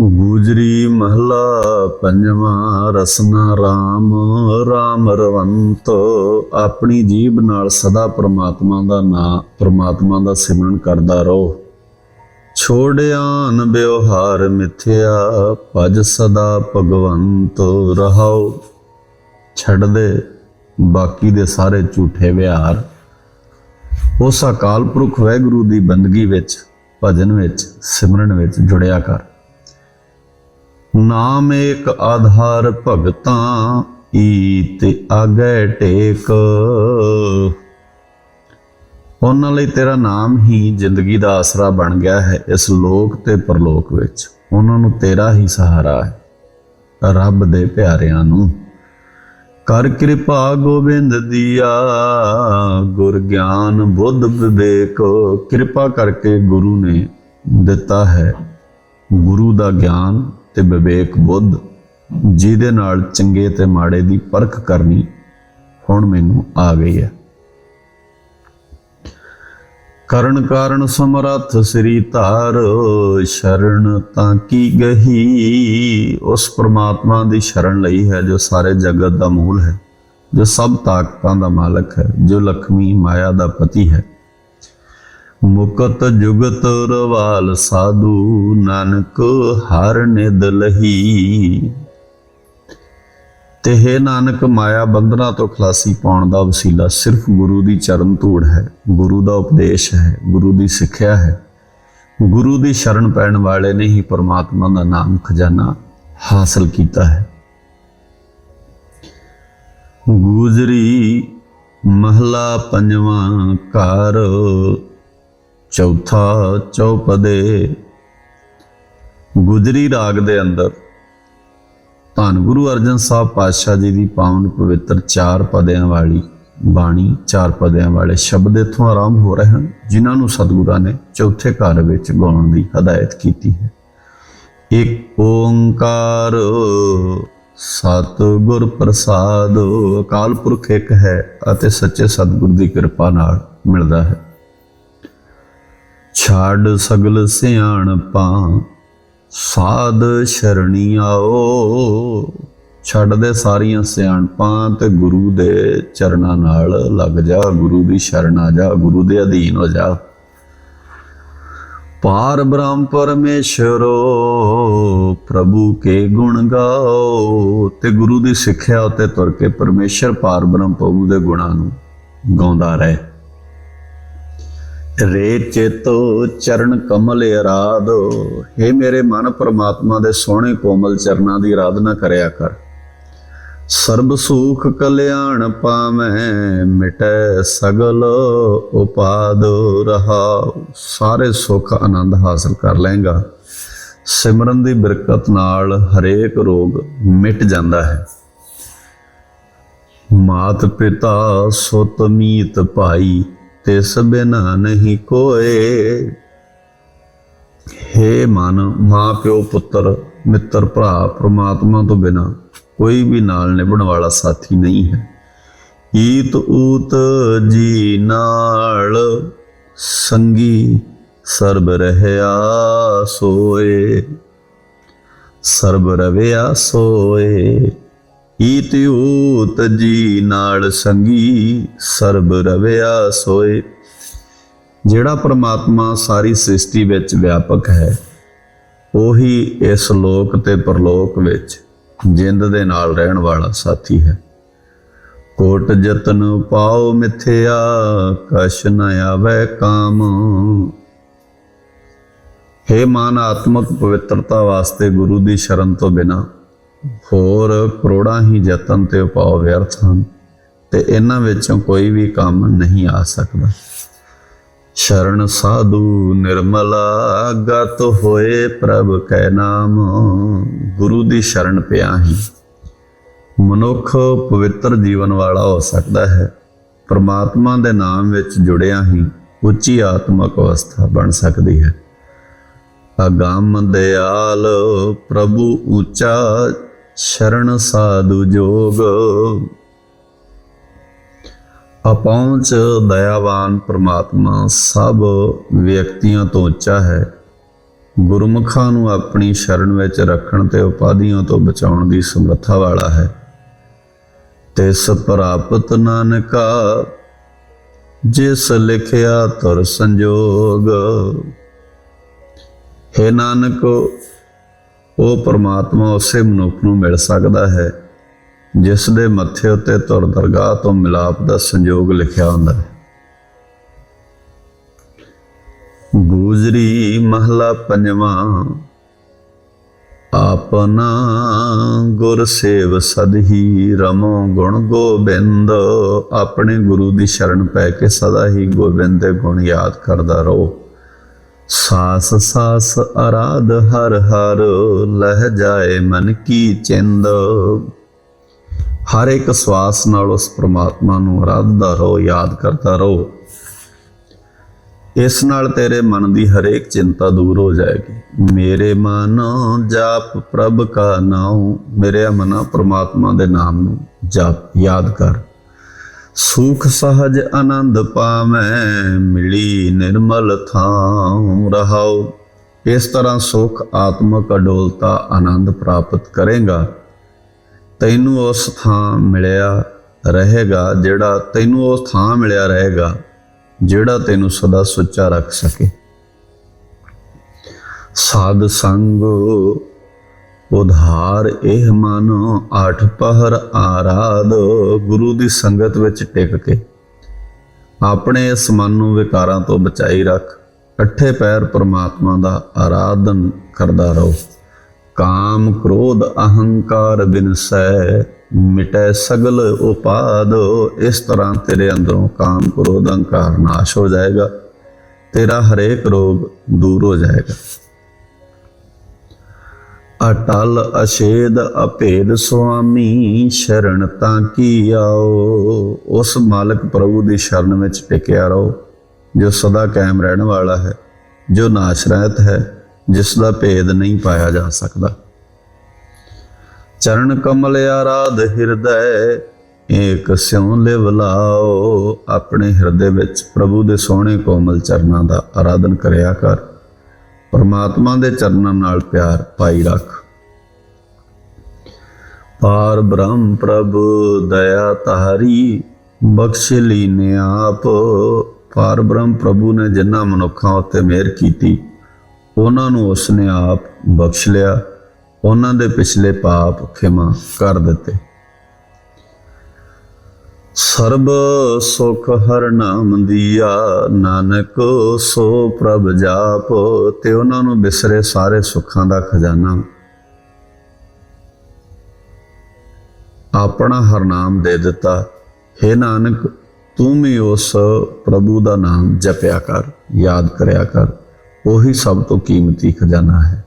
ਗੁਜਰੀ ਮਹਲਾ ਪੰਜਵਾਂ ਰਸਨਾ RAM RAM ਰਵੰਤ। ਆਪਣੀ ਜੀਬ ਨਾਲ ਸਦਾ ਪ੍ਰਮਾਤਮਾ ਦਾ ਨਾਮ ਪ੍ਰਮਾਤਮਾ ਦਾ ਸਿਮਰਨ ਕਰਦਾ ਰਹੋ। ਛੋੜਿਆਨ ਵਿਵਹਾਰ ਮਿਥਿਆ, ਭਜ ਸਦਾ ਭਗਵੰਤ ਰਹਾਓ। ਛੱਡ ਦੇ, ਬਾਕੀ ਦੇ ਸਾਰੇ ਝੂਠੇ ਵਿਹਾਰ। ਉਸ ਅਕਾਲ ਪੁਰਖ ਵਾਹਿਗੁਰੂ ਦੀ ਬੰਦਗੀ ਵਿੱਚ, ਭਜਨ ਵਿੱਚ, ਸਿਮਰਨ ਵਿੱਚ ਜੁੜਿਆ ਕਰ। ਨਾਮ ਏਕ ਆਧਾਰ ਭਗਤਾਂ ਈ ਤੇ ਆਗੇ ਟੇਕ। ਉਹਨਾਂ ਲਈ ਤੇਰਾ ਨਾਮ ਹੀ ਜ਼ਿੰਦਗੀ ਦਾ ਆਸਰਾ ਬਣ ਗਿਆ ਹੈ ਇਸ ਲੋਕ ਤੇ ਪਰਲੋਕ ਵਿੱਚ। ਉਹਨਾਂ ਨੂੰ ਤੇਰਾ ਹੀ ਸਹਾਰਾ ਹੈ ਰੱਬ ਦੇ ਪਿਆਰਿਆਂ ਨੂੰ। ਕਰ ਕਿਰਪਾ ਗੋਬਿੰਦ ਦੀਆ, ਗੁਰ ਗਿਆਨ ਬੁੱਧ ਵਿਵੇਕ। ਕਿਰਪਾ ਕਰਕੇ ਗੁਰੂ ਨੇ ਦਿੱਤਾ ਹੈ ਗੁਰੂ ਦਾ ਗਿਆਨ ਤੇ ਵਿਵੇਕ ਬੁੱਧ ਜਿਹਦੇ ਨਾਲ ਚੰਗੇ ਤੇ ਮਾੜੇ ਦੀ ਪਰਖ ਕਰਨੀ ਹੁਣ ਮੈਨੂੰ ਆ ਗਈ ਹੈ। ਕਰਨ ਕਾਰਨ ਸਮਰੱਥ ਸ੍ਰੀ ਧਾਰ, ਸ਼ਰਨ ਤਾਂ ਕੀ ਗਹੀ? ਉਸ ਪ੍ਰਮਾਤਮਾ ਦੀ ਸ਼ਰਨ ਲਈ ਹੈ ਜੋ ਸਾਰੇ ਜਗਤ ਦਾ ਮੂਲ ਹੈ, ਜੋ ਸਭ ਤਾਕਤਾਂ ਦਾ ਮਾਲਕ ਹੈ, ਜੋ ਲక్ష్ਮੀ ਮਾਇਆ ਦਾ ਪਤੀ ਹੈ। ਮੁਕਤ ਜੁਗਤ ਰਵਾਲ ਸਾਧੂ, ਨਾਨਕ ਹਰ ਨਿਦ ਲਹੀ। ਤੇ ਹੈ ਨਾਨਕ, ਮਾਇਆ ਬੰਧਨਾ ਤੋਂ ਖਲਾਸੀ ਪਾਉਣ ਦਾ ਵਸੀਲਾ ਸਿਰਫ ਗੁਰੂ ਦੀ ਚਰਨ ਧੂੜ ਹੈ, ਗੁਰੂ ਦਾ ਉਪਦੇਸ਼ ਹੈ, ਗੁਰੂ ਦੀ ਸਿੱਖਿਆ ਹੈ। ਗੁਰੂ ਦੀ ਸ਼ਰਨ ਪੈਣ ਵਾਲੇ ਨੇ ਹੀ ਪਰਮਾਤਮਾ ਦਾ ਨਾਮ ਖਜ਼ਾਨਾ ਹਾਸਲ ਕੀਤਾ ਹੈ। ਗੁਜਰੀ ਮਹਲਾ ਪੰਜਵਾਂ ਘਰ ਚੌਥਾ ਚੌਪਦੇ। ਗੁਜਰੀ ਰਾਗ ਦੇ ਅੰਦਰ, ਧੰਨ ਗੁਰੂ ਅਰਜਨ ਸਾਹਿਬ ਪਾਤਸ਼ਾਹ ਜੀ ਦੀ ਪਾਵਨ ਪਵਿੱਤਰ ਚਾਰ ਪਦਿਆਂ ਵਾਲੀ ਬਾਣੀ, ਚਾਰ ਪਦਿਆਂ ਵਾਲੇ ਸ਼ਬਦ ਇਥੋਂ ਆਰੰਭ ਹੋ ਰਹੇ ਹਨ, ਜਿਨ੍ਹਾਂ ਨੂੰ ਸਤਿਗੁਰਾਂ ਨੇ ਚੌਥੇ ਘਰ ਵਿੱਚ ਗਾਉਣ ਦੀ ਹਦਾਇਤ ਕੀਤੀ ਹੈ। ਇੱਕ ਓੰਕਾਰ ਸਤਿਗੁਰ ਪ੍ਰਸਾਦ, ਅਕਾਲ ਪੁਰਖ ਇੱਕ ਹੈ ਅਤੇ ਸੱਚੇ ਸਤਿਗੁਰ ਦੀ ਕਿਰਪਾ ਨਾਲ ਮਿਲਦਾ ਹੈ। ਛਾੜ ਸਗਲ ਸਿਆਣਪਾਂ ਸਾਧ ਸ਼ਰਣੀ ਆਓ। ਛੱਡਦੇ ਸਾਰੀਆਂ ਸਿਆਣਪਾਂ ਤੇ ਗੁਰੂ ਦੇ ਚਰਨਾਂ ਨਾਲ ਲੱਗ ਜਾ। ਗੁਰੂ ਦੀ ਸ਼ਰਨ ਆ ਜਾ, ਗੁਰੂ ਦੇ ਅਧੀਨ ਹੋ ਜਾ। ਪਾਰ ਬ੍ਰਹਮ ਪਰਮੇਸ਼ਰੋ, ਪ੍ਰਭੂ ਕੇ ਗੁਣ ਗਾਓ। ਤੇ ਗੁਰੂ ਦੀ ਸਿੱਖਿਆ ਉਤੇ ਤੁਰ ਕੇ ਪਰਮੇਸ਼ਰ ਪਾਰ ਬ੍ਰਹਮ ਪ੍ਰਭੂ ਦੇ ਗੁਣਾਂ ਨੂੰ ਗਾਉਂਦਾ ਰਹੇ। ਰੇ ਚੇਤੋ ਚਰਨ ਕਮਲ ਅਰਾਧ हे ਮੇਰੇ ਮਨ ਪਰਮਾਤਮਾ ਦੇ ਸੋਹਣੇ ਕੋਮਲ ਚਰਨਾਂ ਦੀ ਆਰਾਧਨਾ ਕਰਿਆ ਕਰ। ਸਰਬ ਸੁਖ ਕਲਿਆਣ ਪਾਵੇਂ, ਮਿਟੈ ਸਗਲ ਉਪਾਦ ਰਹਾ ਸਾਰੇ ਸੁਖ ਆਨੰਦ ਹਾਸਲ ਕਰ ਲਏਗਾ। ਸਿਮਰਨ ਦੀ ਬਰਕਤ ਨਾਲ ਹਰੇਕ ਰੋਗ ਮਿਟ ਜਾਂਦਾ ਹੈ। ਮਾਤ ਪਿਤਾ ਸੁਤ ਮੀਤ ਭਾਈ ਤਿਸ ਬਿਨਾ ਨਹੀਂ ਕੋਏ ਹੇ ਮਨ ਮਾਂ ਪਿਓ ਪੁੱਤਰ ਮਿੱਤਰ ਭਰਾ ਪ੍ਰਮਾਤਮਾ ਤੋਂ ਬਿਨਾ ਕੋਈ ਵੀ ਨਾਲ ਨਿਭਣ ਵਾਲਾ ਸਾਥੀ ਨਹੀਂ ਹੈ ਈਤ ਊਤ ਜੀ ਨਾਲ ਸੰਗੀ ਸਰਬ ਰਹਿਆ ਸੋਏ ਸਰਬ ਰਵਿਆ ਸੋਏ ਈਤ ਊਤ ਜੀ ਨਾਲ ਸੰਗੀ ਸਰਬ ਰਵਿਆ ਸੋਏ। ਜਿਹੜਾ ਪ੍ਰਮਾਤਮਾ ਸਾਰੀ ਸ੍ਰਿਸ਼ਟੀ ਵਿੱਚ ਵਿਆਪਕ ਹੈ, ਉਹੀ ਇਸ ਲੋਕ ਤੇ ਪਰਲੋਕ ਵਿੱਚ ਜਿੰਦ ਦੇ ਨਾਲ ਰਹਿਣ ਵਾਲਾ ਸਾਥੀ ਹੈ। ਕੋਟ ਜਤਨ ਪਾਓ ਮਿਥਿਆ, ਕਛ ਨ ਆਵੇ ਕਾਮ। ਹੈ ਮਨ ਆਤਮਕ ਪਵਿੱਤਰਤਾ ਵਾਸਤੇ ਗੁਰੂ ਦੀ ਸ਼ਰਨ ਤੋਂ ਬਿਨਾ ਹੋਰ ਕਰੋੜਾਂ ਹੀ ਯਤਨ ਤੇ ਉਪਾਅ ਵਿਅਰਥ ਹਨ ਤੇ ਇਹਨਾਂ ਵਿੱਚੋਂ ਕੋਈ ਵੀ ਕੰਮ ਨਹੀਂ ਆ ਸਕਦਾ। ਸ਼ਰਨ ਸਾਧੂ ਨਿਰਮਲਾ, ਗਤ ਹੋਏ ਪ੍ਰਭ ਕੈ ਨਾਮ, ਗੁਰੂ ਦੀ ਸ਼ਰਨ ਪਿਆ ਹੀ। ਮਨੁੱਖ ਪਵਿੱਤਰ ਜੀਵਨ ਵਾਲਾ ਹੋ ਸਕਦਾ ਹੈ, ਪ੍ਰਮਾਤਮਾ ਦੇ ਨਾਮ ਵਿੱਚ ਜੁੜਿਆ ਹੀ ਉੱਚੀ ਆਤਮਕ ਅਵਸਥਾ ਬਣ ਸਕਦੀ ਹੈ। ਅਗੰਮ ਦਿਆਲ ਪ੍ਰਭੂ ਉੱਚਾ ਸ਼ਰਨ ਸਾਧੂ ਜੋਗ। ਅਪਹੁੰਚ ਦਇਆਵਾਨ ਪ੍ਰਮਾਤਮਾ, ਸਭ ਵਿਅਕਤੀਆਂ ਤੋਂ ਉੱਚਾ ਹੈ। ਗੁਰਮੁਖਾਂ ਨੂੰ ਆਪਣੀ ਸ਼ਰਨ ਵਿੱਚ ਰੱਖਣ ਤੇ ਉਪਾਧੀਆਂ ਤੋਂ ਬਚਾਉਣ ਦੀ ਸਮਰੱਥਾ ਵਾਲਾ ਹੈ। ਤਿਸ ਪ੍ਰਾਪਤ ਨਾਨਕਾ, ਜਿਸ ਲਿਖਿਆ ਤੁਰ ਸੰਜੋਗ। ਹੈ ਨਾਨਕ ਉਹ ਪਰਮਾਤਮਾ ਉਸੇ ਮਨੁੱਖ ਨੂੰ ਮਿਲ ਸਕਦਾ ਹੈ, ਜਿਸ ਦੇ ਮੱਥੇ ਉੱਤੇ ਤੁਰ ਦਰਗਾਹ ਤੋਂ ਮਿਲਾਪ ਦਾ ਸੰਯੋਗ ਲਿਖਿਆ ਹੁੰਦਾ ਹੈ। ਗੂਜਰੀ ਮਹਲਾ ਪੰਜਵਾਂ ਆਪਨਾ ਗੁਰ ਸੇਵ ਸਦਹੀ ਰਮੋ ਗੁਣ ਗੋਬਿੰਦ, ਆਪਣੇ ਗੁਰੂ ਦੀ ਸ਼ਰਨ ਪੈ ਕੇ ਸਦਾ ਹੀ ਗੋਬਿੰਦ ਦੇ ਗੁਣ ਯਾਦ ਕਰਦਾ ਰਹੋ। ਸਾਸ ਸਾਸ ਅਰਾਧ ਹਰ ਹਰ ਲਹਿ ਜਾਏ ਮਨ ਕੀ ਚਿੰਦ। ਹਰ ਇੱਕ ਸਵਾਸ ਨਾਲ ਉਸ ਪ੍ਰਮਾਤਮਾ ਨੂੰ ਅਰਾਧਦਾ ਰਹੋ, ਯਾਦ ਕਰਦਾ ਰਹੋ। ਇਸ ਨਾਲ ਤੇਰੇ ਮਨ ਦੀ ਹਰੇਕ ਚਿੰਤਾ ਦੂਰ ਹੋ ਜਾਏਗੀ। ਮੇਰੇ ਮਨ ਜਾਪ ਪ੍ਰਭ ਕਾ ਨਾਮ ਮੇਰੇ ਮਨਾ ਪ੍ਰਮਾਤਮਾ ਦੇ ਨਾਮ ਨੂੰ ਜਾਪ, ਯਾਦ ਕਰ। ਸੁਖ ਸਹਜ ਆਨੰਦ ਪਾਵੇਂ, ਮਿਲੀ ਨਿਰਮਲ ਥਾਂ ਰਹਾਉ। ਇਸ ਤਰ੍ਹਾਂ ਸੁਖ ਆਤਮਕ ਅਡੋਲਤਾ ਆਨੰਦ ਪ੍ਰਾਪਤ ਕਰੇਗਾ। ਤੈਨੂੰ ਉਸ ਥਾਂ ਮਿਲਿਆ ਰਹੇਗਾ, ਜਿਹੜਾ ਤੈਨੂੰ ਉਸ ਥਾਂ ਮਿਲਿਆ ਰਹੇਗਾ, ਜਿਹੜਾ ਤੈਨੂੰ ਸਦਾ ਸੁੱਚਾ ਰੱਖ ਸਕੇ। ਸਾਧ ਸੰਗ ਉਧਾਰ ਇਹ ਮਨ ਆਠ ਪਹਰ ਆਰਾਧ ਗੁਰੂ ਦੀ ਸੰਗਤ ਵਿੱਚ ਟਿਕ ਕੇ। ਆਪਣੇ ਇਸ ਮਨ ਨੂੰ ਵਿਕਾਰਾਂ ਤੋਂ ਬਚਾਈ ਰੱਖ ਅੱਠੇ ਪੈਰ ਪ੍ਰਮਾਤਮਾ ਦਾ ਆਰਾਧਨ ਕਰਦਾ ਰਹੋ। ਕਾਮ ਕ੍ਰੋਧ ਅਹੰਕਾਰ ਬਿਨਸੈ, ਮਿਟੈ ਸਗਲ ਉਪਾਦ। ਇਸ ਤਰ੍ਹਾਂ ਤੇਰੇ ਅੰਦਰੋਂ ਕਾਮ ਕ੍ਰੋਧ ਅਹੰਕਾਰ ਨਾਸ਼ ਹੋ ਜਾਏਗਾ, ਤੇਰਾ ਹਰੇਕ ਰੋਗ ਦੂਰ ਹੋ ਜਾਏਗਾ। ਅਟਲ ਅਸ਼ੇਦ ਅਭੇਦ ਸੁਆਮੀ ਸ਼ਰਨ ਤਾਂ ਕੀ ਆਓ? ਉਸ ਮਾਲਕ ਪ੍ਰਭੂ ਦੀ ਸ਼ਰਨ ਵਿੱਚ ਟਿਕਿਆ ਰਹੋ, ਜੋ ਸਦਾ ਕਾਇਮ ਰਹਿਣ ਵਾਲਾ ਹੈ, ਜੋ ਨਾਸ਼ ਰਹਿਤ ਹੈ, ਜਿਸ ਦਾ ਭੇਦ ਨਹੀਂ ਪਾਇਆ ਜਾ ਸਕਦਾ। ਚਰਨ ਕਮਲ ਆਰਾਧ ਹਿਰਦੈ, ਏਕ ਸਿਉ ਲਿਵ ਲਾਓ। ਆਪਣੇ ਹਿਰਦੇ ਵਿੱਚ ਪ੍ਰਭੂ ਦੇ ਸੋਹਣੇ ਕੋਮਲ ਚਰਨਾਂ ਦਾ ਆਰਾਧਨ ਕਰਿਆ ਕਰ। ਪਰਮਾਤਮਾ ਦੇ ਚਰਨਾਂ ਨਾਲ ਪਿਆਰ ਪਾਈ ਰੱਖ। ਪਾਰ ਬ੍ਰਹਮ ਪ੍ਰਭ, ਦਇਆ ਤਾਰੀ, ਬਖਸ਼ ਲੀਨੇ ਆਪ। ਪਾਰ ਬ੍ਰਹਮ ਪ੍ਰਭੂ ਨੇ ਜਿਨ੍ਹਾਂ ਮਨੁੱਖਾਂ ਉੱਤੇ ਮਿਹਰ ਕੀਤੀ, ਉਹਨਾਂ ਨੂੰ ਉਸਨੇ ਆਪ ਬਖਸ਼ ਲਿਆ, ਉਹਨਾਂ ਦੇ ਪਿਛਲੇ ਪਾਪ ਖਿਮਾ ਕਰ ਦਿੱਤੇ। ਸਰਬ ਸੁਖ ਹਰ ਨਾਮ ਦੀਆ, ਨਾਨਕ ਸੋ ਪ੍ਰਭ ਜਾਪ, ਤੇ ਉਹਨਾਂ ਨੂੰ ਬਿਸਰੇ ਸਾਰੇ ਸੁੱਖਾਂ ਦਾ ਖਜ਼ਾਨਾ। ਆਪਣਾ ਹਰ ਨਾਮ ਦੇ ਦਿੱਤਾ। ਹੈ ਨਾਨਕ, ਤੂੰ ਵੀ ਉਸ ਪ੍ਰਭੂ ਦਾ ਨਾਮ ਜਪਿਆ ਕਰ, ਯਾਦ ਕਰਿਆ ਕਰ। ਉਹੀ ਸਭ ਤੋਂ ਕੀਮਤੀ ਖਜ਼ਾਨਾ ਹੈ।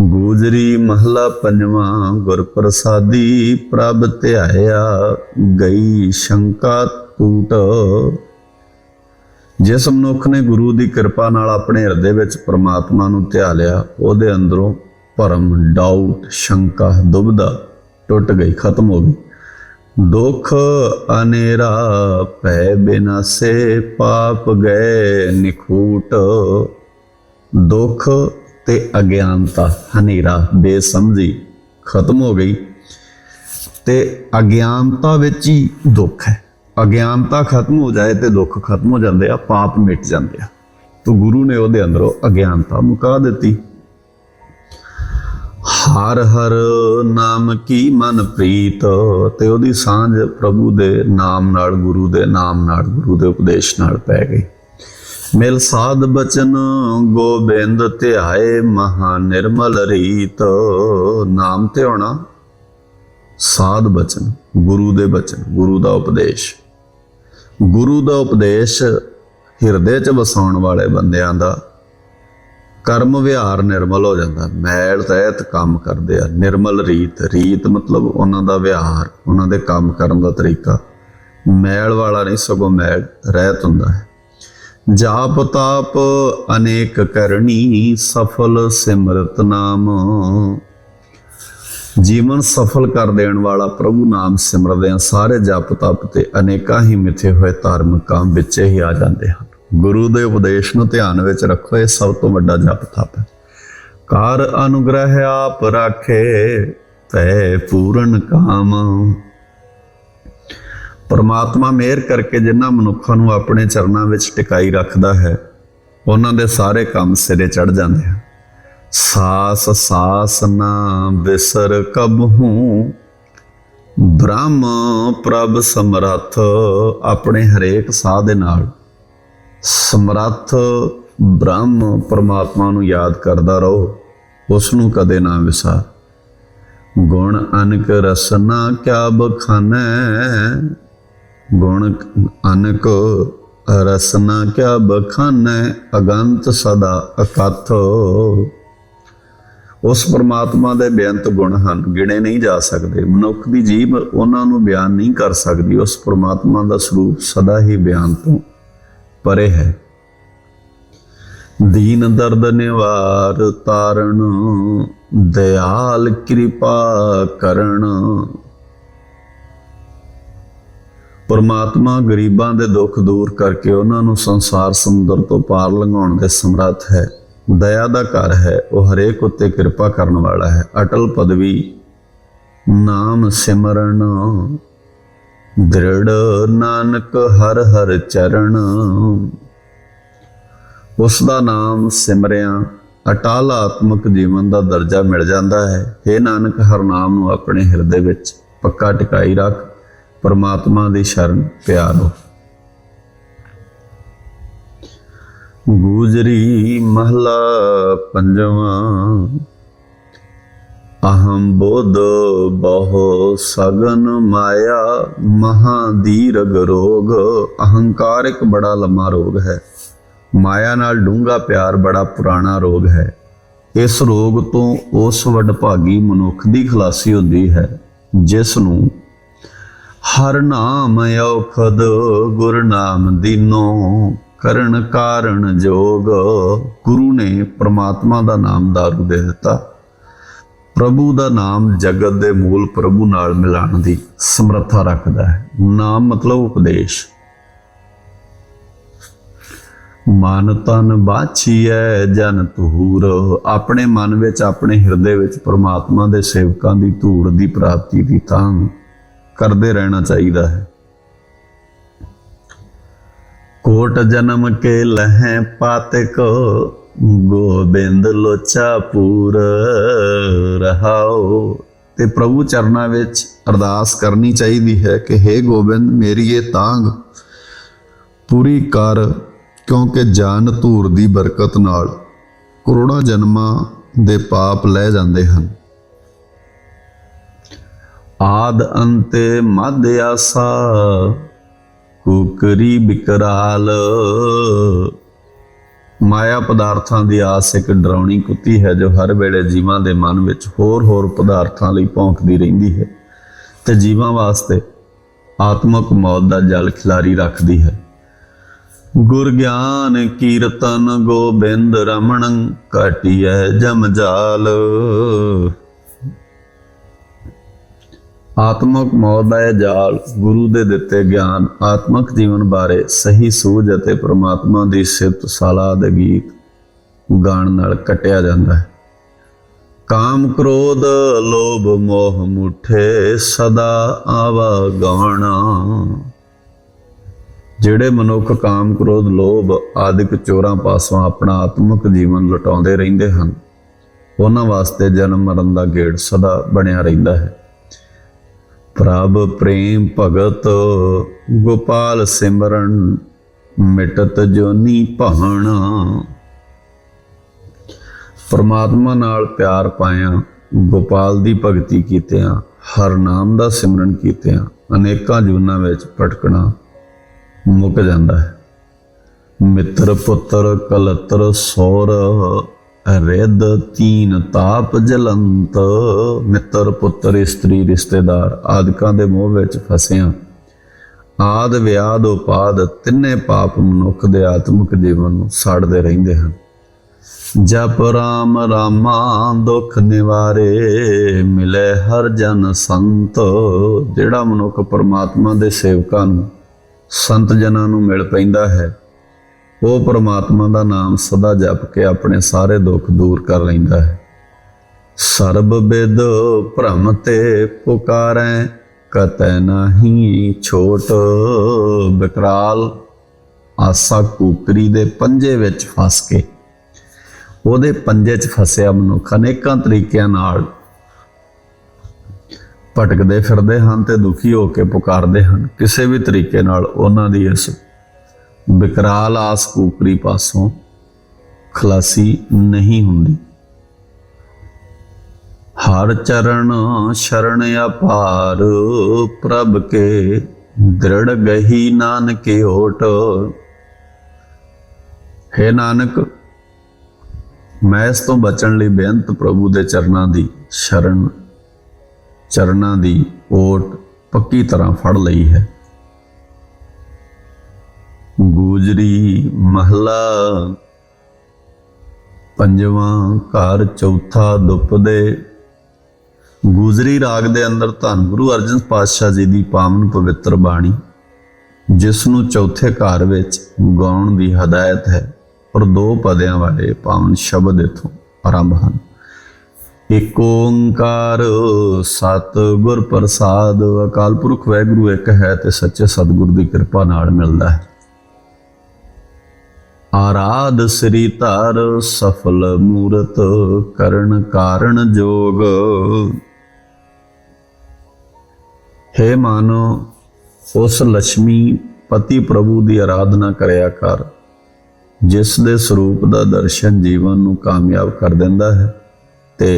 ਗੂਜਰੀ ਮਹਲਾ ਪੰਜਵਾਂ ਗੁਰ ਪ੍ਰਸਾਦੀ ਪ੍ਰਭ ਧਿਆਇਆ, ਗਈ ਸ਼ੰਕਾ ਟੂਟ ਜਿਸ ਮਨੁੱਖ ਨੇ ਗੁਰੂ ਦੀ ਕਿਰਪਾ ਨਾਲ ਆਪਣੇ ਹਿਰਦੇ ਵਿੱਚ ਪ੍ਰਮਾਤਮਾ ਨੂੰ ਧਿਆ ਲਿਆ, ਉਹਦੇ ਅੰਦਰੋਂ ਭਰਮ, ਡਾਊਟ, ਸ਼ੰਕਾ ਦੁਬਦਾ ਟੁੱਟ ਗਈ, ਖਤਮ ਹੋ ਗਈ। ਦੁੱਖ ਅਨੇਰਾ ਭੈ ਬਿਨਾਸੇ ਪਾਪ ਗਏ ਨਿਖੂਟ। ਦੁੱਖ ਤੇ ਅਗਿਆਨਤਾ ਹਨੇਰਾ, ਬੇਸਮਝੀ ਖਤਮ ਹੋ ਗਈ। ਤੇ ਅਗਿਆਨਤਾ ਵਿੱਚ ਹੀ ਦੁੱਖ ਹੈ। ਅਗਿਆਨਤਾ ਖਤਮ ਹੋ ਜਾਏ ਤੇ ਦੁੱਖ ਖਤਮ ਹੋ ਜਾਂਦੇ ਆ, ਪਾਪ ਮਿਟ ਜਾਂਦੇ ਆ। ਤੋ ਗੁਰੂ ਨੇ ਉਹਦੇ ਅੰਦਰੋਂ ਅਗਿਆਨਤਾ ਮੁਕਾ ਦਿੱਤੀ। ਹਰ ਹਰ ਨਾਮ ਕੀ ਮਨ ਪ੍ਰੀਤ, ਤੇ ਉਹਦੀ ਸਾਂਝ ਪ੍ਰਭੂ ਦੇ ਨਾਮ ਨਾਲ, ਗੁਰੂ ਦੇ ਨਾਮ ਨਾਲ, ਗੁਰੂ ਦੇ ਉਪਦੇਸ਼ ਨਾਲ ਪੈ ਗਈ। ਮਿਲ ਸਾਧ ਬਚਨ ਗੋਬਿੰਦ ਧਿਆਏ ਮਹਾ ਨਿਰਮਲ ਰੀਤ। ਨਾਮ ਤੇ ਹੋਣਾ ਸਾਧ ਬਚਨ, ਗੁਰੂ ਦੇ ਬਚਨ, ਗੁਰੂ ਦਾ ਉਪਦੇਸ਼। ਗੁਰੂ ਦਾ ਉਪਦੇਸ਼ ਹਿਰਦੇ 'ਚ ਵਸਾਉਣ ਵਾਲੇ ਬੰਦਿਆਂ ਦਾ। ਕਰਮ ਵਿਹਾਰ ਨਿਰਮਲ ਹੋ ਜਾਂਦਾ, ਮੈਲ ਤਹਿਤ ਕੰਮ ਕਰਦੇ ਆ। ਨਿਰਮਲ ਰੀਤ ਰੀਤ ਮਤਲਬ ਉਹਨਾਂ ਦਾ ਵਿਹਾਰ, ਉਹਨਾਂ ਦੇ ਕੰਮ ਕਰਨ ਦਾ ਤਰੀਕਾ। ਮੈਲ ਵਾਲਾ ਨਹੀਂ, ਸਗੋਂ ਮੈਲ ਰਹਿਤ ਹੁੰਦਾ ਹੈ। ਜਾਪ ਤਾਪ ਅਨੇਕ ਕਰਨੀ ਸਫਲ ਸਿਮਰਤ ਨਾਮ। ਜੀਵਨ ਸਫਲ ਕਰ ਦੇਣ ਵਾਲਾ ਪ੍ਰਭੂ ਨਾਮ ਸਿਮਰਦੇ ਆ ਸਾਰੇ ਜਪ ਤਪ ਤੇ ਅਨੇਕਾਂ ਹੀ ਮਿੱਥੇ ਹੋਏ ਧਾਰਮਿਕ ਕੰਮ ਵਿੱਚ ਹੀ ਆ ਜਾਂਦੇ ਹਨ। ਗੁਰੂ ਦੇ ਉਪਦੇਸ਼ ਨੂੰ ਧਿਆਨ ਵਿੱਚ ਰੱਖੋ, ਇਹ ਸਭ ਤੋਂ ਵੱਡਾ ਜਪ ਤਪ ਹੈ। ਕਾਰ ਅਨੁਗ੍ਰਹਿ ਆਪ ਰਾਖੇ, ਤੈ ਪੂਰਨ ਕਾਮ। ਪਰਮਾਤਮਾ ਮਿਹਰ ਕਰਕੇ ਜਿਨ੍ਹਾਂ ਮਨੁੱਖਾਂ ਨੂੰ ਆਪਣੇ ਚਰਨਾਂ ਵਿੱਚ ਟਿਕਾਈ ਰੱਖਦਾ ਹੈ, ਉਹਨਾਂ ਦੇ ਸਾਰੇ ਕੰਮ ਸਿਰੇ ਚੜ ਜਾਂਦੇ ਹਨ। ਸਾਸ ਸਾਸ ਨਾ ਬਿਸਰ ਕਬਹੂ, ਬ੍ਰਹਮ ਪ੍ਰਭ ਸਮਰੱਥ ਆਪਣੇ ਹਰੇਕ ਸਾਹ ਦੇ ਨਾਲ। ਸਮਰੱਥ ਬ੍ਰਹਮ ਪਰਮਾਤਮਾ ਨੂੰ ਯਾਦ ਕਰਦਾ ਰਹੋ, ਉਸ ਨੂੰ ਕਦੇ ਨਾ ਵਿਸਾਰ। ਗੁਣ ਅਨਕ ਰਸਨਾ ਕਿਆ ਬਖਾਨੈ ਗੁਣ ਅਨਕ ਰਸਨਾ ਕਿਆ ਬਖਾਨੈ, ਅਗੰਤ ਸਦਾ ਅਕਥ। ਉਸ ਪਰਮਾਤਮਾ ਦੇ ਬੇਅੰਤ ਗੁਣ ਹਨ, ਗਿਣੇ ਨਹੀਂ ਜਾ ਸਕਦੇ। ਮਨੁੱਖ ਦੀ ਜੀਭ ਉਹਨਾਂ ਨੂੰ ਬਿਆਨ ਨਹੀਂ ਕਰ ਸਕਦੀ। ਉਸ ਪਰਮਾਤਮਾ ਦਾ ਸਰੂਪ ਸਦਾ ਹੀ ਬਿਆਨ ਤੋਂ ਪਰੇ ਹੈ। ਦੀਨ ਦਰਦ ਨਿਵਾਰ ਤਾਰਨ ਦਇਆਲ ਕਿਰਪਾ ਕਰਨ। ਪਰਮਾਤਮਾ ਗਰੀਬਾਂ ਦੇ ਦੁੱਖ ਦੂਰ ਕਰਕੇ ਉਹਨਾਂ ਨੂੰ ਸੰਸਾਰ ਸਮੁੰਦਰ ਤੋਂ ਪਾਰ ਲੰਘਾਉਣ ਦੇ ਸਮਰੱਥ ਹੈ। ਦਇਆ ਦਾ ਘਰ ਹੈ, ਉਹ ਹਰੇਕ ਉੱਤੇ ਕਿਰਪਾ ਕਰਨ ਵਾਲਾ ਹੈ। ਅਟਲ ਪਦਵੀ, ਨਾਮ ਸਿਮਰਨ, ਦ੍ਰਿੜ ਨਾਨਕ ਹਰ ਹਰ ਚਰਨ। ਉਸ ਦਾ ਨਾਮ ਸਿਮਰਿਆ, ਅਟਲ ਆਤਮਿਕ ਜੀਵਨ ਦਾ ਦਰਜਾ ਮਿਲ ਜਾਂਦਾ ਹੈ। हे ਨਾਨਕ, ਹਰ ਨਾਮ ਨੂੰ ਆਪਣੇ ਹਿਰਦੇ ਵਿੱਚ ਪੱਕਾ ਟਿਕਾਈ ਰੱਖ। ਪਰਮਾਤਮਾ ਦੀ ਸ਼ਰਨ ਪਿਆਰੋ। ਗੁਜਰੀ ਮਹਲਾ ਪੰਜਵਾਂ, ਅਹੰ ਬੋਧ ਬਹੁ ਸਗਨ ਮਾਇਆ ਮਹਾਦੀਰਗ ਰੋਗ। ਅਹੰਕਾਰ ਇੱਕ ਬੜਾ ਲੰਮਾ ਰੋਗ ਹੈ। ਮਾਇਆ ਨਾਲ ਡੂੰਘਾ ਪਿਆਰ ਬੜਾ ਪੁਰਾਣਾ ਰੋਗ ਹੈ। ਇਸ ਰੋਗ ਤੋਂ ਉਸ ਵਡਭਾਗੀ ਮਨੁੱਖ ਦੀ ਖਲਾਸੀ ਹੁੰਦੀ ਹੈ ਜਿਸ ਨੂੰ ਹਰ ਨਾਮ ਔਖਦ ਗੁਰ ਨਾਮ ਦੀਨੋ। ਕਰਨ ਕਾਰਨ ਜੋਗ, ਗੁਰੂ ਨੇ ਪ੍ਰਮਾਤਮਾ ਦਾ ਨਾਮ ਦਾਰੂ ਦੇ ਦਿੱਤਾ। ਪ੍ਰਭੂ ਦਾ ਨਾਮ ਜਗਤ ਦੇ ਮੂਲ ਪ੍ਰਭੂ ਨਾਲ ਮਿਲਾਉਣ ਦੀ ਸਮਰੱਥਾ ਰੱਖਦਾ ਹੈ। ਨਾਮ ਮਤਲਬ ਉਪਦੇਸ਼। ਮਨ ਤਨ ਬਾਛੀਐ, ਜਨ ਤਹੂਰ ਆਪਣੇ ਮਨ ਵਿੱਚ, ਆਪਣੇ ਹਿਰਦੇ ਵਿੱਚ ਪ੍ਰਮਾਤਮਾ ਦੇ ਸੇਵਕਾਂ ਦੀ ਧੂੜ ਦੀ ਪ੍ਰਾਪਤੀ ਦੀ ਤਾਂ ਕਰਦੇ ਰਹਿਣਾ ਚਾਹੀਦਾ ਹੈ। ਕੋਟ ਜਨਮ ਕੇ ਲਹਿ ਪਾਤਕ ਗੋਬਿੰਦ ਲੋਚਾ ਪੂਰ ਰਹਾਓ। ਤੇ ਪ੍ਰਭੂ ਚਰਨਾਂ ਵਿੱਚ ਅਰਦਾਸ ਕਰਨੀ ਚਾਹੀਦੀ ਹੈ ਕਿ हे ਗੋਬਿੰਦ, ਮੇਰੀ ਇਹ ਤਾਂਗ ਪੂਰੀ ਕਰ, ਕਿਉਂਕਿ ਜਾਨ ਧੂਰ ਦੀ ਬਰਕਤ ਨਾਲ ਕਰੋੜਾਂ ਜਨਮਾਂ ਦੇ ਪਾਪ ਲੈ ਜਾਂਦੇ ਹਨ। ਆਦ ਅੰਤੇ ਮਧ ਆਸਾ, ਕੁਕਰੀ ਬਿਕਰਾਲ। ਮਾਇਆ ਪਦਾਰਥਾਂ ਦੀ ਆਸ ਇੱਕ ਡਰਾਉਣੀ ਕੁੱਤੀ ਹੈ, ਜੋ ਹਰ ਵੇਲੇ ਜੀਵਾਂ ਦੇ ਮਨ ਵਿੱਚ ਹੋਰ-ਹੋਰ ਪਦਾਰਥਾਂ ਲਈ ਭੌਂਕਦੀ ਰਹਿੰਦੀ ਹੈ ਤੇ ਜੀਵਾਂ ਵਾਸਤੇ ਆਤਮਕ ਮੌਤ ਦਾ ਜਲ ਖਿਲਾਰੀ ਰੱਖਦੀ ਹੈ। ਗੁਰ ਗਿਆਨ ਕੀਰਤਨ ਗੋਬਿੰਦ ਰਮਣ ਕਾਟਿਐ ਜਮ ਜਾਲ। ਆਤਮਕ ਮੌਤ ਦਾ ਇਹ ਜਾਲ ਗੁਰੂ ਦੇ ਦਿੱਤੇ ਗਿਆਨ, ਆਤਮਕ ਜੀਵਨ ਬਾਰੇ ਸਹੀ ਸੂਝ ਅਤੇ ਪ੍ਰਮਾਤਮਾ ਦੀ ਸਿਫਤ ਸਲਾਹ ਦੇ ਗੀਤ ਗਾਣ ਨਾਲ ਕਟਿਆ ਜਾਂਦਾ ਹੈ। ਕਾਮ ਕ੍ਰੋਧ, ਲੋਭ ਮੋਹ ਮੁਠੇ ਸਦਾ ਆਵਾ ਗਾਣਾ। ਜਿਹੜੇ ਮਨੁੱਖ ਕਾਮ ਕ੍ਰੋਧ, ਲੋਭ ਆਦਿਕ ਚੋਰਾਂ ਪਾਸੋਂ ਆਪਣਾ ਆਤਮਿਕ ਜੀਵਨ ਲਟਾਉਂਦੇ ਰਹਿੰਦੇ ਹਨ, ਉਹਨਾਂ ਵਾਸਤੇ ਜਨਮ ਮਰਨ ਦਾ ਗੇੜ ਸਦਾ ਬਣਿਆ ਰਹਿੰਦਾ ਹੈ। ਪ੍ਰਭ ਪ੍ਰੇਮ ਭਗਤ ਗੋਪਾਲ ਸਿਮਰਨ ਮਿਟਤ ਜੋਨੀ ਭਾਣਾ। ਪਰਮਾਤਮਾ ਨਾਲ ਪਿਆਰ ਪਾਇਆ, ਗੋਪਾਲ ਦੀ ਭਗਤੀ ਕੀਤਿਆਂ, ਹਰ ਨਾਮ ਦਾ ਸਿਮਰਨ ਕੀਤਿਆਂ, ਅਨੇਕਾਂ ਜੂਨਾਂ ਵਿੱਚ ਭਟਕਣਾ ਮੁੱਕ ਜਾਂਦਾ ਹੈ। ਮਿੱਤਰ ਪੁੱਤਰ ਕਲਤਰ ਸੌਰ ਰਿੱਧ ਤੀਨ ਤਾਪ ਜਲੰਤ, ਮਿੱਤਰ ਪੁੱਤਰ ਇਸਤਰੀ ਰਿਸ਼ਤੇਦਾਰ ਆਦਿਕਾਂ ਦੇ ਮੋਹ ਵਿੱਚ ਫਸਿਆ। ਆਦ ਵਿਆਦ ਉਪਾਦ ਤਿੰਨੇ ਪਾਪ ਮਨੁੱਖ ਦੇ ਆਤਮਿਕ ਜੀਵਨ ਨੂੰ ਸਾੜਦੇ ਰਹਿੰਦੇ ਹਨ। ਜਪ ਰਾਮ ਰਾਮਾ ਦੁੱਖ ਨਿਵਾਰੇ, ਮਿਲੇ ਹਰ ਜਨ ਸੰਤ, ਜਿਹੜਾ ਮਨੁੱਖ ਪਰਮਾਤਮਾ ਦੇ ਸੇਵਕਾਂ ਨੂੰ, ਸੰਤ ਜਨਾਂ ਨੂੰ ਮਿਲ ਪੈਂਦਾ ਹੈ। ਉਹ ਪ੍ਰਮਾਤਮਾ ਦਾ ਨਾਮ ਸਦਾ ਜਪ ਕੇ ਆਪਣੇ ਸਾਰੇ ਦੁੱਖ ਦੂਰ ਕਰ ਲੈਂਦਾ ਹੈ। ਸਰਬ ਬਿਦ ਭ੍ਰਮ ਤੇ ਪੁਕਾਰੈ, ਕਤੈ ਨਾਹੀ ਛੋਟ ਬਿਕਰਾਲ। ਆਸਾ ਕੂਕਰੀ ਦੇ ਪੰਜੇ ਵਿੱਚ ਫਸ ਕੇ। ਉਹਦੇ ਪੰਜੇ 'ਚ ਫਸਿਆ ਮਨੁੱਖ ਅਨੇਕਾਂ ਤਰੀਕਿਆਂ ਨਾਲ ਭਟਕਦੇ ਫਿਰਦੇ ਹਨ ਤੇ ਦੁਖੀ ਹੋ ਕੇ ਪੁਕਾਰਦੇ ਹਨ। ਕਿਸੇ ਵੀ ਤਰੀਕੇ ਨਾਲ ਉਹਨਾਂ ਦੀ ਇਸ ਵਿਕਰਾਲ ਆਸ ਕੂਕਰੀ ਪਾਸੋਂ ਖਲਾਸੀ ਨਹੀਂ ਹੁੰਦੀ। ਹਰ ਚਰਨ ਸ਼ਰਨ ਅਪਾਰ, ਪ੍ਰਭ ਕੇ ਦ੍ਰਿੜ ਗਹੀ ਨਾਨਕੇ ਓਟ। ਹੈ ਨਾਨਕ, ਮੈਂ ਇਸ ਤੋਂ ਬਚਣ ਲਈ ਬੇਅੰਤ ਪ੍ਰਭੂ ਦੇ ਚਰਨਾਂ ਦੀ ਸ਼ਰਨ, ਚਰਨਾਂ ਦੀ ਓਟ ਪੱਕੀ ਤਰ੍ਹਾਂ ਫੜ ਲਈ ਹੈ। ਗੂਜਰੀ ਮਹਲਾ। ਪੰਜਵਾਂ ਘਰ ਚੌਥਾ ਦੁਪਦੇ। ਗੂਜਰੀ ਰਾਗ ਦੇ ਅੰਦਰ ਧੰਨ ਗੁਰੂ ਅਰਜਨ ਪਾਤਸ਼ਾਹ ਜੀ ਦੀ ਪਾਵਨ ਪਵਿੱਤਰ ਬਾਣੀ, ਜਿਸ ਨੂੰ ਚੌਥੇ ਘਰ ਵਿੱਚ ਗਾਉਣ ਦੀ ਹਦਾਇਤ ਹੈ, ਔਰ ਦੋ ਪਦਿਆਂ ਵਾਲੇ ਪਾਵਨ ਸ਼ਬਦ ਇਥੋਂ ਆਰੰਭ ਹਨ। ਏਕ ਓੰਕਾਰ ਸਤ ਗੁਰ ਪ੍ਰਸਾਦ, ਅਕਾਲ ਪੁਰਖ ਵਾਹਿਗੁਰੂ ਇੱਕ ਹੈ ਤੇ ਸੱਚੇ ਸਤਿਗੁਰ ਦੀ ਕਿਰਪਾ ਨਾਲ ਮਿਲਦਾ ਹੈ। ਆਰਾਧ ਸ੍ਰੀ ਧਰ ਸਫਲ ਮੂਰਤ ਕਰਨ ਕਾਰਣ ਜੋਗ। ਹੈ ਮਾਨੋ, ਉਸ ਲక్ష్ਮੀ ਪਤੀ ਪ੍ਰਭੂ ਦੀ ਆਰਾਧਨਾ ਕਰਿਆ ਕਰ, ਜਿਸ ਦੇ ਸਰੂਪ ਦਾ ਦਰਸ਼ਨ ਜੀਵਨ ਨੂੰ ਕਾਮਯਾਬ ਕਰ ਦਿੰਦਾ ਹੈ ਤੇ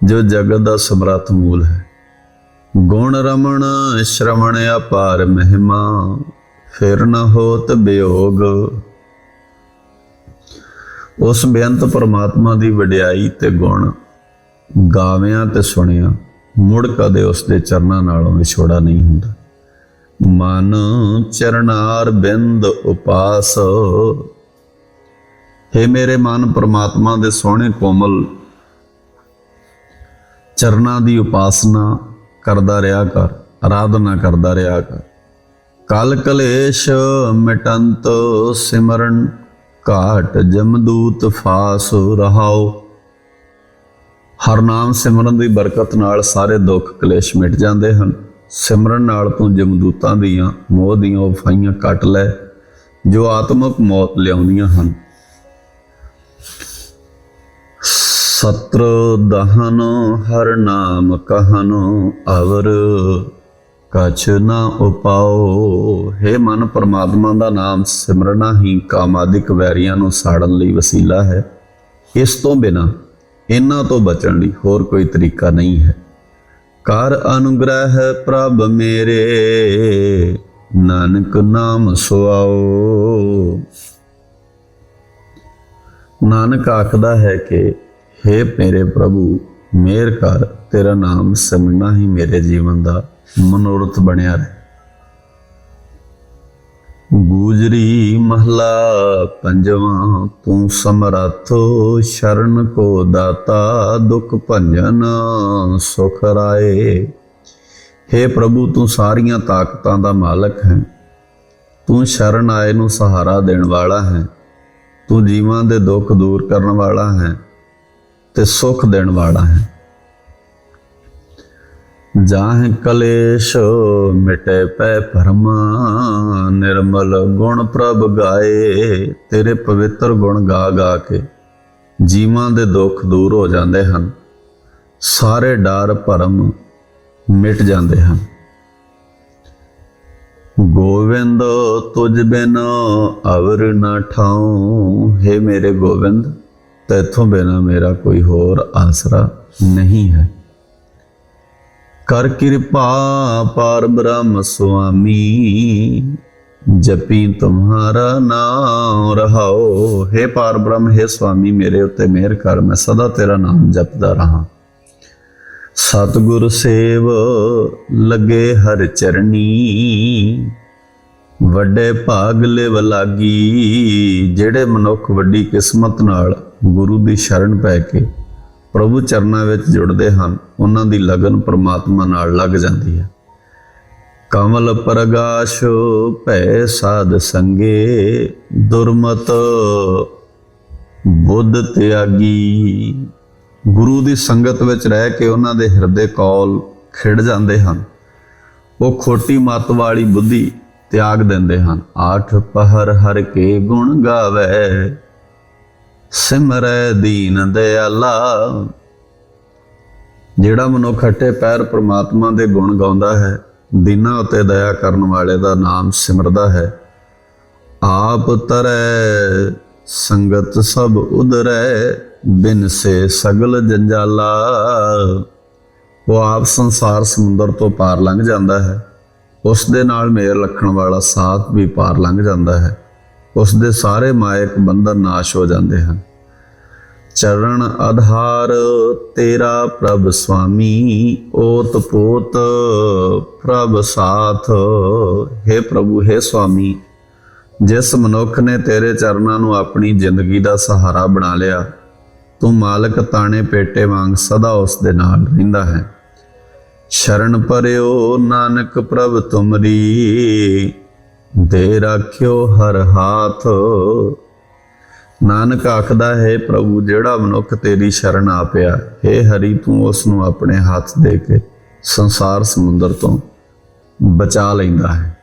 ਜੋ ਜਗਤ ਦਾ ਸਮਰੱਥ ਮੂਲ ਹੈ। ਗੁਣ ਰਮਣ, ਸ਼ਰਵਣ ਅਪਾਰ ਮਹਿਮਾ, ਫਿਰ ਨ ਹੋਤ ਬਿਯੋਗ ਉਸ ਬੇਅੰਤ ਪਰਮਾਤਮਾ ਦੀ ਵਡਿਆਈ ਤੇ ਗੁਣ, ਗਾਵਿਆਂ ਤੇ ਸੁਣਿਆ, ਮੁੜ ਕਦੇ ਉਸ ਦੇ ਚਰਨਾਂ ਨਾਲੋਂ ਵਿਛੋੜਾ ਨਹੀਂ ਹੁੰਦਾ। ਮਨ ਚਰਨਾਰ ਬਿੰਦ ਉਪਾਸ। ਹੈ ਮੇਰੇ ਮਨ ਪਰਮਾਤਮਾ ਦੇ ਸੋਹਣੇ ਕੋਮਲ, ਚਰਨਾਂ ਦੀ ਉਪਾਸਨਾ ਕਰਦਾ ਰਿਹਾ ਕਰ, ਆਰਾਧਨਾ ਕਰਦਾ ਰਿਹਾ ਕਰ। ਕਲ ਕਲੇਸ਼ ਮਿਟੰਤ ਸਿਮਰਨ ਘਾਟ ਜਮਦੂਤ ਫਾਸ ਰਹਾਓ। ਹਰ ਨਾਮ ਸਿਮਰਨ ਦੀ ਬਰਕਤ ਨਾਲ ਸਾਰੇ ਦੁੱਖ ਕਲੇਸ਼ ਮਿਟ ਜਾਂਦੇ ਹਨ। ਸਿਮਰਨ ਨਾਲ ਤੂੰ ਜਮਦੂਤਾਂ ਦੀਆਂ, ਮੋਹ ਦੀਆਂ ਉਫਾਈਆਂ ਕੱਟ ਲੈ, ਜੋ ਆਤਮਿਕ ਮੌਤ ਲਿਆਉਂਦੀਆਂ ਹਨ। ਸਤਰ ਦਹਨ ਹਰ ਨਾਮ ਕਹਨ ਅਵਰ ਕਛ ਨਾ ਉਪਾਓ। ਹੈ ਮਨ, ਪਰਮਾਤਮਾ ਦਾ ਨਾਮ ਸਿਮਰਨਾ ਹੀ ਕਾਮਾਦਿਕ ਵੈਰੀਆਂ ਨੂੰ ਸਾੜਨ ਲਈ ਵਸੀਲਾ ਹੈ। ਇਸ ਤੋਂ ਬਿਨਾ ਇਹਨਾਂ ਤੋਂ ਬਚਣ ਲਈ ਹੋਰ ਕੋਈ ਤਰੀਕਾ ਨਹੀਂ ਹੈ। ਕਰ ਅਨੁਗ੍ਰਹਿ ਪ੍ਰਭ ਮੇਰੇ, ਨਾਨਕ ਨਾਮ ਸੁਆਓ। ਨਾਨਕ ਆਖਦਾ ਹੈ ਕਿ हे ਮੇਰੇ ਪ੍ਰਭੂ, ਮੇਰ ਕਰ, ਤੇਰਾ ਨਾਮ ਸਿਮਰਨਾ ਹੀ ਮੇਰੇ ਜੀਵਨ ਦਾ ਮਨੋਰਥ ਬਣਿਆ ਰਹੇ। ਗੂਜਰੀ ਮਹਲਾ ਪੰਜਵਾਂ, ਤੂੰ ਸਮਰੱਥ ਸ਼ਰਨ ਕੋ ਦਾਤਾ ਦੁਖ ਭੰਜਨ ਸੁਖ ਰਾਏ। हे ਪ੍ਰਭੂ, ਤੂੰ ਸਾਰੀਆਂ ਤਾਕਤਾਂ ਦਾ ਮਾਲਕ ਹੈ। ਤੂੰ ਸ਼ਰਨ ਆਏ ਨੂੰ ਸਹਾਰਾ ਦੇਣ ਵਾਲਾ ਹੈ। ਤੂੰ ਜੀਵਾਂ ਦੇ ਦੁੱਖ ਦੂਰ ਕਰਨ ਵਾਲਾ ਹੈ ਤੇ ਸੁਖ ਦੇਣ ਵਾਲਾ ਹੈ। ਜਾਹ ਕਲੇਸ਼ ਮਿਟੇ ਪੈ ਭਰਮਾ, ਨਿਰਮਲ ਗੁਣ ਪ੍ਰਭ ਗਾਏ, ਤੇਰੇ ਪਵਿੱਤਰ ਗੁਣ ਗਾ ਗਾ ਕੇ। ਜੀਵਾਂ ਦੇ ਦੁੱਖ ਦੂਰ ਹੋ ਜਾਂਦੇ ਹਨ, ਸਾਰੇ ਡਰ ਭਰਮ ਮਿਟ ਜਾਂਦੇ ਹਨ। ਗੋਵਿੰਦ ਤੁਝ ਬਿਨ ਅਵਰ ਨਾ ਠਾਉ, ਹੈ ਮੇਰੇ ਗੋਵਿੰਦ, ਤੇਥੋਂ ਬਿਨਾ ਮੇਰਾ ਕੋਈ ਹੋਰ ਆਸਰਾ ਨਹੀਂ ਹੈ। ਕਰ ਕਿਰਪਾ ਪਾਰ ਬ੍ਰਹਮ ਸੁਆਮੀ, ਜਪੀ ਤੁਮਹਾਰਾ ਨਾਮ ਰਹਾਓ। हे ਪਾਰ ਬ੍ਰਹਮ हे ਸੁਆਮੀ, ਮੇਰੇ ਉੱਤੇ ਮਿਹਰ ਕਰ, ਮੈਂ ਸਦਾ ਤੇਰਾ ਨਾਮ ਜਪਦਾ ਰਹਾ। ਸਤਿਗੁਰ ਸੇਵ ਲੱਗੇ ਹਰ ਚਰਨੀ ਵੱਡੇ ਭਾਗ ਲਿਵ ਲਾਗੀ। ਜਿਹੜੇ ਮਨੁੱਖ ਵੱਡੀ ਕਿਸਮਤ ਨਾਲ ਗੁਰੂ ਦੀ ਸ਼ਰਨ ਪੈ ਕੇ ਪ੍ਰਭੂ ਚਰਨਾਂ ਵਿੱਚ ਜੁੜਦੇ ਹਨ, ਉਹਨਾਂ ਦੀ ਲਗਨ ਪ੍ਰਮਾਤਮਾ ਨਾਲ ਲੱਗ ਜਾਂਦੀ ਹੈ। ਕਮਲ ਪ੍ਰਗਾਸ਼ ਭੈ ਸਾਧ ਸੰਗੇ, ਦੁਰਮਤ ਬੁੱਧ ਤਿਆਗੀ। ਗੁਰੂ ਦੀ ਸੰਗਤ ਵਿੱਚ ਰਹਿ ਕੇ ਉਹਨਾਂ ਦੇ ਹਿਰਦੇ ਕੌਲ ਖਿੜ ਜਾਂਦੇ ਹਨ। ਉਹ ਖੋਟੀ ਮਤ ਵਾਲੀ ਬੁੱਧੀ ਤਿਆਗ ਦਿੰਦੇ ਹਨ। ਆਠ ਪਹਰ ਹਰ ਕੇ ਗੁਣ ਗਾਵੇ ਸਿਮਰੈ ਦੀਨ ਦਿਆਲਾ। ਜਿਹੜਾ ਮਨੁੱਖ ਅਠੇ ਪੈਰ ਪ੍ਰਮਾਤਮਾ ਦੇ ਗੁਣ ਗਾਉਂਦਾ ਹੈ, ਦੀਨਾ ਉਤੇ ਦਇਆ ਕਰਨ ਵਾਲੇ ਦਾ ਨਾਮ ਸਿਮਰਦਾ ਹੈ। ਆਪ ਤਰੈ, ਸੰਗਤ ਸਭ ਉਦਰੈ ਬਿਨ ਸੇ ਸਗਲ ਜੰਜਾਲਾ। ਉਹ ਆਪ ਸੰਸਾਰ ਸਮੁੰਦਰ ਤੋਂ ਪਾਰ ਲੰਘ ਜਾਂਦਾ ਹੈ। ਉਸ ਦੇ ਨਾਲ ਮੇਲ ਰੱਖਣ ਵਾਲਾ ਸਾਥ ਵੀ ਪਾਰ ਲੰਘ ਜਾਂਦਾ ਹੈ। ਉਸ ਦੇ ਸਾਰੇ ਮਾਇਕ ਬੰਧਨ ਨਾਸ਼ ਹੋ ਜਾਂਦੇ ਹਨ। ਚਰਨ ਆਧਾਰ ਤੇਰਾ ਪ੍ਰਭ ਸੁਆਮੀ ਓਤ ਪੋਤ, ਪ੍ਰਭ ਸਾਥ। ਹੈ ਪ੍ਰਭੂ, ਹੈ ਸੁਆਮੀ ਜਿਸ ਮਨੁੱਖ ਨੇ ਤੇਰੇ ਚਰਨਾਂ ਨੂੰ ਆਪਣੀ ਜ਼ਿੰਦਗੀ ਦਾ ਸਹਾਰਾ ਬਣਾ ਲਿਆ, ਤੂੰ ਮਾਲਕ ਤਾਣੇ ਪੇਟੇ ਵਾਂਗ ਸਦਾ ਉਸ ਦੇ ਨਾਲ ਰਹਿੰਦਾ ਹੈ। ਸ਼ਰਨ ਪਰਿਓ ਨਾਨਕ ਪ੍ਰਭ ਤੁਮਰੀ ਦੇ ਰਾਖਿਓ ਹਰ ਹਾਥ। ਨਾਨਕ ਆਖਦਾ, ਹੈ ਪ੍ਰਭੂ, ਜਿਹੜਾ ਮਨੁੱਖ ਤੇਰੀ ਸ਼ਰਨ ਆ ਪਿਆ ਹੈ ਹਰੀ, ਤੂੰ ਉਸ ਨੂੰ ਆਪਣੇ ਹੱਥ ਦੇ ਕੇ ਸੰਸਾਰ ਸਮੁੰਦਰ ਤੋਂ ਬਚਾ ਲੈਂਦਾ ਹੈ।